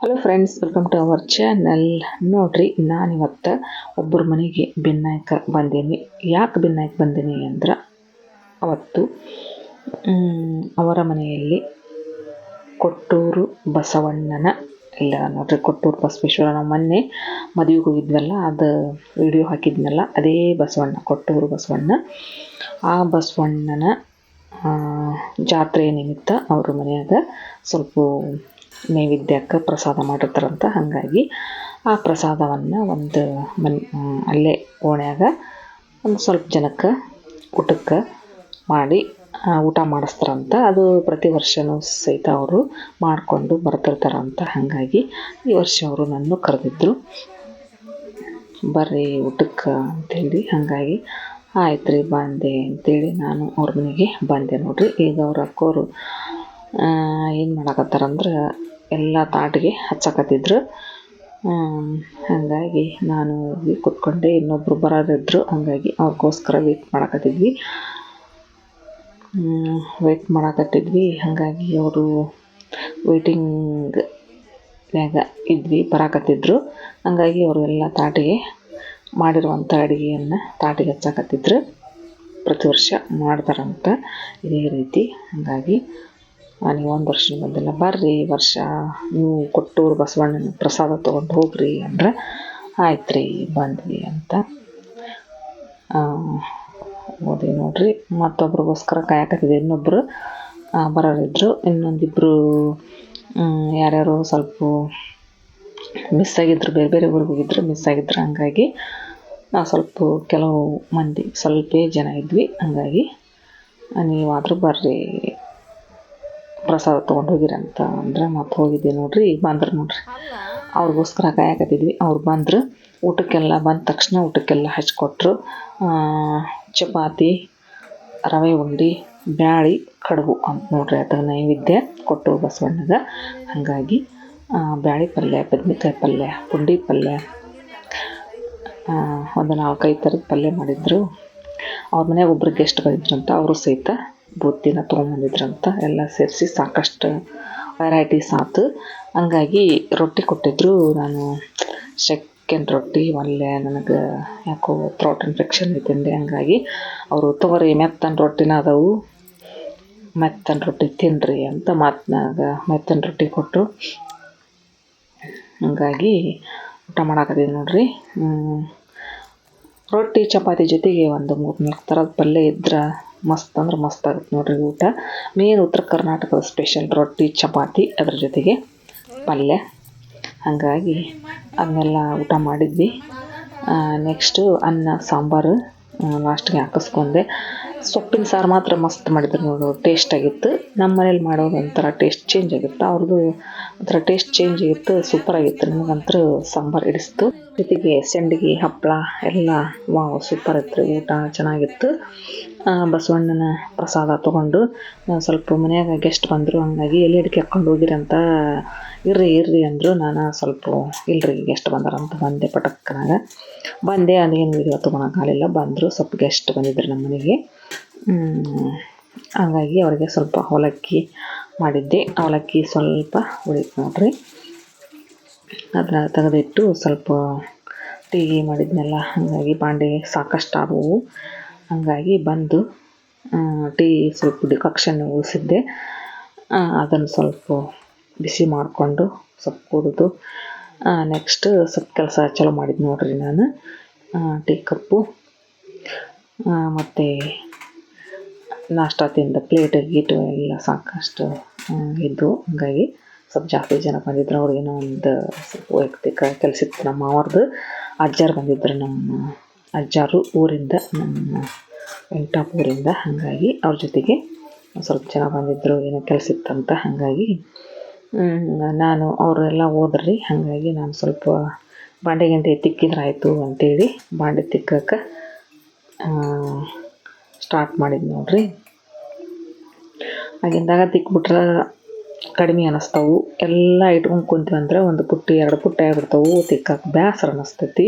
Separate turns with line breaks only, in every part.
Hello friends welcome to our channel ನೋಡ್ರಿ, ನಾನಿವತ್ತು ಒಬ್ಬರ ಮನೆಗೆ ಭಿನ್ನಾಯಕ ಬಂದೀನಿ. ಯಾಕೆ ಭಿನ್ನಾಯಕ ಬಂದೀನಿ ಅಂದ್ರೆ, ಅವತ್ತು ಅವರ ಮನೆಯಲ್ಲಿ ಕೊಟ್ಟೂರು ಬಸವಣ್ಣನ, ಇಲ್ಲ ನೋಡ್ರಿ, ಕೊಟ್ಟೂರು ಬಸವೇಶ್ವರ, ನಾವು ಮೊನ್ನೆ ಮದುವೆಗೆ ಹೋಗಿದ್ವಲ್ಲ, ಅದು ವಿಡಿಯೋ ಹಾಕಿದ್ನಲ್ಲ, ಅದೇ ಬಸವಣ್ಣ, ಕೊಟ್ಟೂರು ಬಸವಣ್ಣ. ಆ ಬಸವಣ್ಣನ ಜಾತ್ರೆ ನಿಮಿತ್ತ ಅವ್ರ ಮನೆಯಾಗ ಸ್ವಲ್ಪ ನೈವೇದ್ಯಕ್ಕೆ ಪ್ರಸಾದ ಮಾಡಿರ್ತಾರಂತ. ಹಾಗಾಗಿ ಆ ಪ್ರಸಾದವನ್ನು ಒಂದು ಮನ್ ಅಲ್ಲೇ ಓಣ್ಯಾಗ ಒಂದು ಸ್ವಲ್ಪ ಜನಕ್ಕೆ ಊಟಕ್ಕೆ ಮಾಡಿ ಊಟ ಮಾಡಿಸ್ತಾರಂತ. ಅದು ಪ್ರತಿ ವರ್ಷವೂ ಸಹಿತ ಅವರು ಮಾಡಿಕೊಂಡು ಬರ್ತಿರ್ತಾರಂತ. ಹಾಗಾಗಿ ಈ ವರ್ಷ ಅವರು ನನ್ನ ಕರೆದಿದ್ದರು ಬರ್ರಿ ಊಟಕ್ಕೆ ಅಂತೇಳಿ. ಹಾಗಾಗಿ ಆಯ್ತು ರೀ ಬಂದೆ ಅಂತೇಳಿ ನಾನು ಅವ್ರ ಮನೆಗೆ ಬಂದೆ ನೋಡ್ರಿ. ಈಗ ಅವ್ರ ಅಕ್ಕೋರು ಏನು ಮಾಡಕತ್ತಾರಂದ್ರೆ ಎಲ್ಲ ತಾಟಿಗೆ ಹಚ್ಚಕತ್ತಿದ್ರು. ಹಾಗಾಗಿ ನಾನು ಹೋಗಿ ಕೂತ್ಕೊಂಡೆ, ಇನ್ನೊಬ್ರು ಬರೋದಿದ್ರು, ಹಾಗಾಗಿ ಅವ್ರಿಗೋಸ್ಕರ ವೇಟ್ ಮಾಡಕತ್ತಿದ್ವಿ. ವೆಯ್ಟ್ ಮಾಡಕತ್ತಿದ್ವಿ, ಹಾಗಾಗಿ ಅವರು ವೇಟಿಂಗ್ ನ್ಯಾಗ ಇದ್ವಿ, ಬರಾಕತ್ತಿದ್ರು. ಹಂಗಾಗಿ ಅವರು ಎಲ್ಲ ತಾಟಿಗೆ ಮಾಡಿರುವಂಥ ಅಡುಗೆಯನ್ನು ತಾಟಿಗೆ ಹಚ್ಚಕತ್ತಿದ್ರು. ಪ್ರತಿ ವರ್ಷ ಮಾಡ್ತಾರಂತ ಇದೇ ರೀತಿ. ಹಾಗಾಗಿ ನೀವು ಒಂದು ವರ್ಷ ಬಂದಿಲ್ಲ, ಬರ್ರಿ ವರ್ಷ ನೀವು ಕೊಟ್ಟೂರು ಬಸವಣ್ಣನ ಪ್ರಸಾದ ತೊಗೊಂಡು ಹೋಗ್ರಿ ಅಂದ್ರೆ ಆಯ್ತು ರೀ ಬಂದ್ವಿ ಅಂತ. ಓದಿ ನೋಡ್ರಿ, ಮತ್ತೊಬ್ರಿಗೋಸ್ಕರ ಕಾಯಕತ್ತಿದ್ದೆ. ಇನ್ನೊಬ್ಬರು ಬರೋರಿದ್ರು. ಇನ್ನೊಂದಿಬ್ಬರು ಯಾರ್ಯಾರು ಸ್ವಲ್ಪ ಮಿಸ್ ಆಗಿದ್ರು, ಬೇರೆ ಬೇರೆ ಊರಿಗೆ ಹೋಗಿದ್ರು ಮಿಸ್ ಆಗಿದ್ರು. ಹಂಗಾಗಿ ನಾವು ಸ್ವಲ್ಪ ಕೆಲವು ಮಂದಿ, ಸ್ವಲ್ಪ ಜನ ಇದ್ವಿ. ಹಂಗಾಗಿ ನೀವಾದರೂ ಬರ್ರಿ. ಪ್ರಸಾದ ತೊಗೊಂಡು ಹೋಗಿರಿ ಅಂತ ಅಂದ್ರೆ ಮತ್ತೆ ಹೋಗಿದ್ದೆ ನೋಡ್ರಿ, ಈಗ ಬಂದ್ರು ನೋಡ್ರಿ. ಅವ್ರಿಗೋಸ್ಕರ ಕಾಯಕತ್ತಿದ್ವಿ. ಅವ್ರು ಬಂದರು, ಊಟಕ್ಕೆಲ್ಲ ಬಂದ ತಕ್ಷಣ ಊಟಕ್ಕೆಲ್ಲ ಹಚ್ಕೊಟ್ರು. ಚಪಾತಿ, ರವೆ ಉಂಡೆ, ಬ್ಯಾಳಿ, ಕಡುಬು ಅಂತ ನೋಡ್ರಿ ಅದಕ್ಕೆ ನೈವೇದ್ಯ ಕೊಟ್ಟು ಬಸವಣ್ಣಗ. ಹಾಗಾಗಿ ಬ್ಯಾಳಿ ಪಲ್ಯ, ಬದ್ನೆಕಾಯಿ ಪಲ್ಯ, ಪುಂಡಿ ಪಲ್ಯ ಒಂದು ನಾಲ್ಕೈದು ಥರದ ಪಲ್ಯ ಮಾಡಿದ್ರು. ಅವ್ರ ಮನೆಯಾಗ ಒಬ್ರು ಗೆಸ್ಟ್ ಅಂತ ಅವರು ಸಹಿತ ಬುತ್ತಿನ ಅಂತ ಎಲ್ಲ ಸೇರಿಸಿ ಸಾಕಷ್ಟು ವೆರೈಟೀಸ್ ಆತು. ಹಂಗಾಗಿ ರೊಟ್ಟಿ ಕೊಟ್ಟಿದ್ರು ನಾನು ಸೆಕೆಂಡ್ ರೊಟ್ಟಿ ಒಲ್ಲೆ ನನಗೆ ಯಾಕೋ ಥ್ರೋಟ್ ಇನ್ಫೆಕ್ಷನ್ ಐತಂದೆ ಹಂಗಾಗಿ ಅವರು ತೊಗೊರಿ, ಮೆತ್ತನ ರೊಟ್ಟಿನ ಅದಾವು. ಮೆತ್ತನ ರೊಟ್ಟಿ ತಿನ್ನಿರಿ ಅಂತ ಮಾತನಾಗ ಮೆತ್ತನ ರೊಟ್ಟಿ ಕೊಟ್ಟರು ಹಂಗಾಗಿ ಊಟ ಮಾಡಾಕತ್ತೀವಿ ನೋಡ್ರಿ. ರೊಟ್ಟಿ, ಚಪಾತಿ ಜೊತೆಗೆ ಒಂದು ಮೂರು ನಾಲ್ಕು ಥರದ ಪಲ್ಯ ಇದ್ರೆ. ಮಸ್ತ್ ಅಂದ್ರೆ ಮಸ್ತ್ ಆಗುತ್ತೆ ನೋಡ್ರಿ ಊಟ. ಮೇನ್ ಉತ್ತರ ಕರ್ನಾಟಕದ ಸ್ಪೆಷಲ್ ರೊಟ್ಟಿ, ಚಪಾತಿ ಅದ್ರ ಜೊತೆಗೆ ಪಲ್ಯ. ಹಾಗಾಗಿ ಅದನ್ನೆಲ್ಲ ಊಟ ಮಾಡಿದ್ವಿ. ನೆಕ್ಸ್ಟು ಅನ್ನ ಸಾಂಬಾರು ಲಾಸ್ಟ್ಗೆ ಹಾಕಿಸ್ಕೊಂಡೆ. ಸೊಪ್ಪಿನ ಸಾರು ಮಾತ್ರ ಮಸ್ತ್ ಮಾಡಿದ್ರು ನೋಡು ಟೇಸ್ಟ್ ಆಗಿತ್ತು. ನಮ್ಮ ಮನೇಲಿ ಮಾಡೋದು ಒಂಥರ ಟೇಸ್ಟ್ ಚೇಂಜ್ ಆಗಿತ್ತು. ಅವ್ರದ್ದು ಒಂಥರ ಟೇಸ್ಟ್ ಚೇಂಜ್ ಆಗಿತ್ತು ಸೂಪರ್ ಆಗಿತ್ತು. ನನಗಂತೂ ಸಾಂಬಾರು ಹಿಡಿಸ್ತು. ಜೊತೆಗೆ ಸಂಡಿಗೆ ಹಪ್ಪಳ ಎಲ್ಲ, ವಾವ್ ಸೂಪರ್ ಇತ್ತು. ಊಟ ಚೆನ್ನಾಗಿತ್ತು. ಬಸವಣ್ಣನ ಪ್ರಸಾದ ತೊಗೊಂಡು ಸ್ವಲ್ಪ ಮನೆಯಾಗ ಗೆಸ್ಟ್ ಬಂದರು, ಹಂಗಾಗಿ ಎಲ್ಲಿ ಅಡಿಕೆ ಹಾಕ್ಕೊಂಡು ಹೋಗಿರಿ ಅಂತ ಇರ್ರಿ ಇರ್ರಿ ಅಂದರು. ನಾನು ಸ್ವಲ್ಪ, ಇಲ್ರಿ ಗೆಸ್ಟ್ ಬಂದಾರಂತ ಬಂದೆ ಪಟಕ್ಕನಾಗ. ಬಂದೆ, ಅದೇನು ವಿಡಿಯೋ ತೊಗೊಳಕ್ಕಾಗಲಿಲ್ಲ ಬಂದರು, ಸ್ವಲ್ಪ ಗೆಸ್ಟ್ ಬಂದಿದ್ರು ನಮ್ಮ ಮನೆಗೆ. ಹಾಗಾಗಿ ಅವರಿಗೆ ಸ್ವಲ್ಪ ಅವಲಕ್ಕಿ ಮಾಡಿದ್ದೆ. ಅವಲಕ್ಕಿ ಸ್ವಲ್ಪ ಉಳಿತು ನೋಡ್ರಿ. ಅದನ್ನ ತೆಗೆದಿಟ್ಟು ಸ್ವಲ್ಪ ಟೀ ಮಾಡಿದ್ನೆಲ್ಲ, ಹಾಗಾಗಿ ಬಾಂಡೆ ಸಾಕಷ್ಟು ಆದವು ಹಾಗಾಗಿ ಬಂದು ಟೀ ಸ್ವಲ್ಪ ಡಿಕಾಕ್ಷನ್ ಉಳಿಸಿದ್ದೆ. ಅದನ್ನು ಸ್ವಲ್ಪ ಬಿಸಿ ಮಾಡಿಕೊಂಡು ಸ್ವಲ್ಪ ಕುಡಿದು ನೆಕ್ಸ್ಟ್ ಸ್ವಲ್ಪ ಕೆಲಸ ಚಲೋ ಮಾಡಿದ್ದು ನೋಡ್ರಿ ನಾನು. ಟೀ ಕಪ್ಪು ಮತ್ತು ನಾಷ್ಟ ತಿಂದ ಪ್ಲೇಟ್ ಗೀಟು ಎಲ್ಲ ಸಾಕಷ್ಟು ಇದ್ದು ಹಾಗಾಗಿ ಸ್ವಲ್ಪ ಜಾಸ್ತಿ ಜನ ಬಂದಿದ್ರು. ಅವ್ರಿಗೇನೋ ಒಂದು ವೈಯಕ್ತಿಕ ಕೆಲಸ ಇತ್ತು ನಮ್ಮ ಅವ್ರದ್ದು ಅಜ್ಜಾರು ಬಂದಿದ್ರು ನಮ್ಮ ಅಜ್ಜಾರು ಊರಿಂದ, ನಮ್ಮ ವೆಂಕಟಾಪುರಿಂದ ಹಾಗಾಗಿ ಅವ್ರ ಜೊತೆಗೆ ಸ್ವಲ್ಪ ಜನ ಬಂದಿದ್ದರು ಏನೋ ಕೆಲಸ ಇತ್ತಂತ ಹಾಗಾಗಿ ನಾನು ಅವರೆಲ್ಲ ಹೋದ್ರಿ. ಹಾಗಾಗಿ ನಾನು ಸ್ವಲ್ಪ ಬಾಂಡೆ ಗಂಟೆ ತಿಕ್ಕಿದ್ರೆ ಆಯಿತು ಅಂತೇಳಿ ಬಾಂಡೆ ತಿಕ್ಕಕ್ಕೆ ಸ್ಟಾರ್ಟ್ ಮಾಡಿದ್ದು ನೋಡ್ರಿ. ಆಗಿಂದಾಗ ತಿಕ್ಬಿಟ್ರೆ ಕಡಿಮೆ ಅನ್ನಿಸ್ತಾವು ಎಲ್ಲ ಇಟ್ಕೊಂಡು ಕುಂತೀವಿ ಅಂದರೆ ಒಂದು ಪುಟ್ಟಿ, ಎರಡು ಪುಟ್ಟಿ ಆಗಿಬಿಡ್ತಾವು. ತಿಕ್ಕಕ್ಕೆ ಬೇಸರ ಅನ್ನಿಸ್ತೈತಿ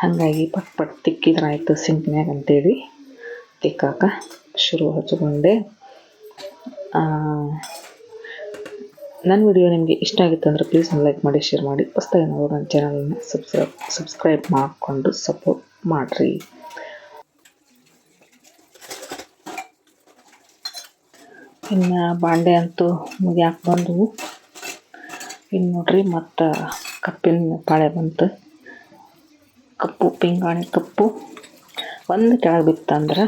ಹಾಗಾಗಿ ಪಟ್ ಪಟ್ ತಿಕ್ಕಿದ್ರೆ ಆಯಿತು ಸಿಂಕ್ನ್ಯಾಗ ಅಂತೇಳಿ ತಿಕ್ಕಾಕ ಶುರು ಹಚ್ಕೊಂಡೆ. ನನ್ನ ವಿಡಿಯೋ ನಿಮಗೆ ಇಷ್ಟ ಆಗಿತ್ತು ಅಂದರೆ ಪ್ಲೀಸ್ ಒಂದು ಲೈಕ್ ಮಾಡಿ ಶೇರ್ ಮಾಡಿ. ಹೊಸ್ದಾಗಿ ನಾವು ನನ್ನ ಚಾನಲನ್ನು ಸಬ್ಸ್ಕ್ರೈಬ್ ಸಬ್ಸ್ಕ್ರೈಬ್ ಮಾಡಿಕೊಂಡು ಸಪೋರ್ಟ್ ಮಾಡಿರಿ. ಇನ್ನು ಬಾಂಡೆ ಅಂತೂ ಮುಗಿಯಾಕೆ ಬಂದವು ಇನ್ನು ನೋಡ್ರಿ ಮತ್ತು ಕಪ್ಪಿನ ಪಾಳೆ ಬಂತು. ಕಪ್ಪು, ಪಿಂಗಾಣಿ ಕಪ್ಪು. ಒಂದು ಕೆಳಗೆ ಬಿತ್ತಂದ್ರೆ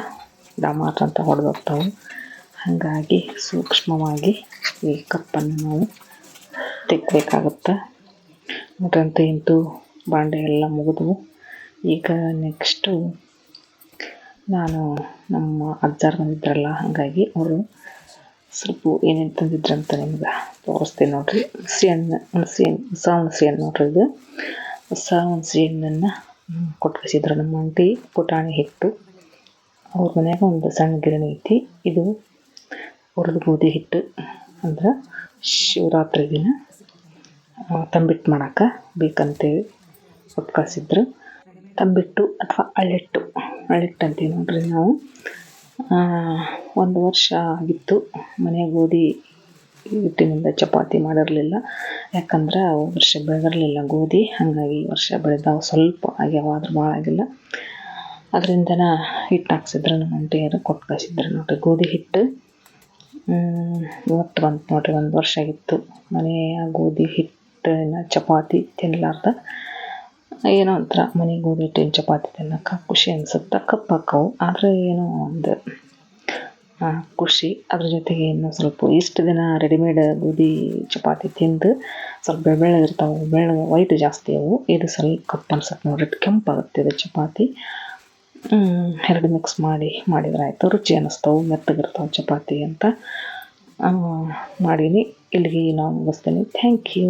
ಡಮಾಟ್ ಅಂತ ಹೊಡೆದೋಗ್ತಾವೆ ಹಾಗಾಗಿ ಸೂಕ್ಷ್ಮವಾಗಿ ಈ ಕಪ್ಪನ್ನು ನಾವು ತೆಗ್ಬೇಕಾಗುತ್ತೆ ನೋಡ್ರಂತೂ ಇಂತೂ ಬಾಂಡೆ ಎಲ್ಲ ಮುಗಿದ್ವು. ಈಗ ನೆಕ್ಸ್ಟು ನಾನು ನಮ್ಮ ಅಜ್ಜಾರ್ ಬಂದಿದ್ರಲ್ಲ, ಹಾಗಾಗಿ ಅವರು ಸ್ವಲ್ಪ ಏನೇನು ತಂದಿದ್ರಂತ ನಿಮ್ಗೆ ತೋರಿಸ್ತೀನಿ ನೋಡ್ರಿ. ಹುಣಸೆ ಹಣ್ಣು ಹುಣಸೆ ಹಣ್ಣು ಹೊಸ ಹುಣಸೆ ಹಣ್ಣು ನೋಡ್ರಿ ಇದು. ಹೊಸ ಹುಣಸೆ ಹಣ್ಣನ್ನು ಕೊಟ್ಕಳಿಸಿದ್ರು ನಮ್ಮ ಆಂಟಿ ಪುಟಾಣಿ ಹಿಟ್ಟು. ಅವ್ರ ಮನ್ಯಾಗ ಒಂದು ಸಣ್ಣ ಗಿರಣಿ ಐತಿ. ಇದು ಹುರಿದ ಗೋಧಿ ಹಿಟ್ಟು ಅಂದ್ರೆ ಶಿವರಾತ್ರಿ ದಿನ ತಂಬಿಟ್ಟು ಮಾಡೋಕೆ ಬೇಕಂತೇಳಿ ಕೊಟ್ಟು ಕಳಿಸಿದ್ರು. ತಂಬಿಟ್ಟು ಅಥವಾ ಅಳ್ಳಿಟ್ಟು ಅಳ್ಳಿಟ್ಟು ಅಂತೀವಿ ನೋಡ್ರಿ ನಾವು. ಒಂದು ವರ್ಷ ಆಗಿತ್ತು. ಮನೆ ಗೋಧಿ ಹಿಟ್ಟಿನಿಂದ ಚಪಾತಿ ಮಾಡಿರಲಿಲ್ಲ. ಯಾಕಂದ್ರೆ ವರ್ಷ ಬೆಳೆದಿರಲಿಲ್ಲ ಗೋಧಿ ಹಾಗಾಗಿ ವರ್ಷ ಬೆಳೆದಾವ ಸ್ವಲ್ಪ ಆಗ್ಯಾವ ಆದರೂ ಭಾಳ ಆಗಿಲ್ಲ. ಅದರಿಂದನ ಹಿಟ್ಟು ಹಾಕ್ಸಿದ್ರು ನಮ್ಮ ಆಂಟಿಯರು ಕೊಟ್ಟು ಕಳಿಸಿದ್ರು ನೋಡಿರಿ ಗೋಧಿ ಹಿಟ್ಟು. ಇವತ್ತು ಬಂತು ನೋಡಿರಿ ಒಂದು ವರ್ಷ ಆಗಿತ್ತು. ಮನೆಯ ಗೋಧಿ ಹಿಟ್ಟಿನ ಚಪಾತಿ ತಿನ್ನಲಾರ್ದ ಏನೋ ಒಂಥರ ಮನೆಗೆ ಗೋಧಿ ಹಿಟ್ಟಿನ ಚಪಾತಿ ತಿನ್ನೋಕೆ ಖುಷಿ ಅನಿಸುತ್ತೆ. ಕಪ್ಪಾಕವು ಆದರೆ ಏನೋ ಒಂದು ಖುಷಿ. ಅದ್ರ ಜೊತೆಗೆ ಇನ್ನು ಸ್ವಲ್ಪ ಇಷ್ಟು ದಿನ ರೆಡಿಮೇಡ್ ಗೋಧಿ ಚಪಾತಿ ತಿಂದು ಸ್ವಲ್ಪ ಬೆಳ್ಳ ಬೆಳ್ಳಗಿರ್ತಾವೆ ಬೆಳ್ಳ ವೈಟ್ ಜಾಸ್ತಿ ಅವು. ಇದು ಸ್ವಲ್ಪ ಕಪ್ಪು ಅನ್ಸುತ್ತೆ ನೋಡ್ರಿ. ಕೆಂಪಾಗುತ್ತೆ ಇದು ಚಪಾತಿ. ಎರಡು ಮಿಕ್ಸ್ ಮಾಡಿ, ಮಾಡಿದ್ರೆ ಆಯಿತು. ರುಚಿ ಅನ್ನಿಸ್ತವೆ ಮೆತ್ತಗಿರ್ತಾವೆ ಚಪಾತಿ ಅಂತ. ಮಾಡೀನಿ. ಇಲ್ಲಿಗೆ ನಾವು ಮುಗಿಸ್ತೀನಿ. Thank you